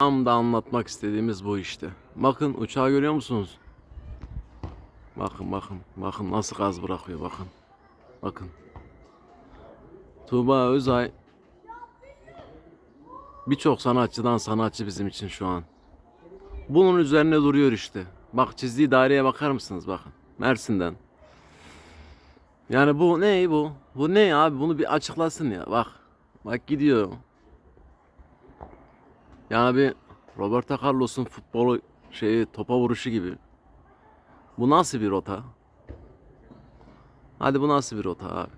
Tam da anlatmak istediğimiz bu işte. Bakın uçağı görüyor musunuz? Bakın bakın bakın nasıl gaz bırakıyor bakın. Bakın. Tuğba Özay birçok sanatçıdan sanatçı bizim için şu an. Bunun üzerine duruyor işte. Bak çizdiği daireye bakar mısınız bakın. Mersin'den. Yani bu ne bu? Bu ne abi? Bunu bir açıklasın ya. Bak. Bak gidiyor. Yani bir Roberto Carlos'un futbolu şeyi topa vuruşu gibi. Bu nasıl bir rota? Hadi bu nasıl bir rota abi?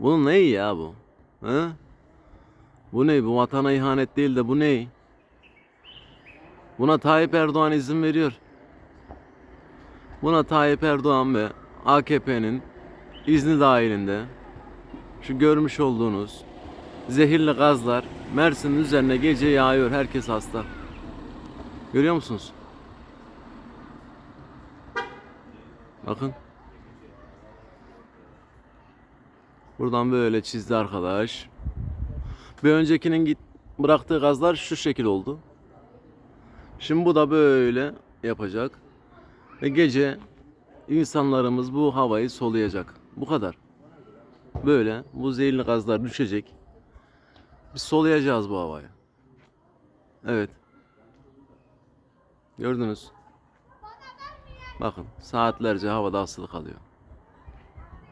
Bunun neyi ya bu? He? Bu ne? Bu vatana ihanet değil de bu ne? Buna Tayyip Erdoğan izin veriyor. Buna Tayyip Erdoğan ve AKP'nin izni dahilinde şu görmüş olduğunuz zehirli gazlar Mersin'in üzerine gece yağıyor. Herkes hasta. Görüyor musunuz? Bakın. Buradan böyle çizdi arkadaş. Bir öncekinin git bıraktığı gazlar şu şekil oldu. Şimdi bu da böyle yapacak. Ve gece insanlarımız bu havayı soluyacak. Bu kadar. Böyle bu zehirli gazlar düşecek. Biz soluyacağız bu havayı. Evet. Gördünüz. Bakın saatlerce havada asılı kalıyor.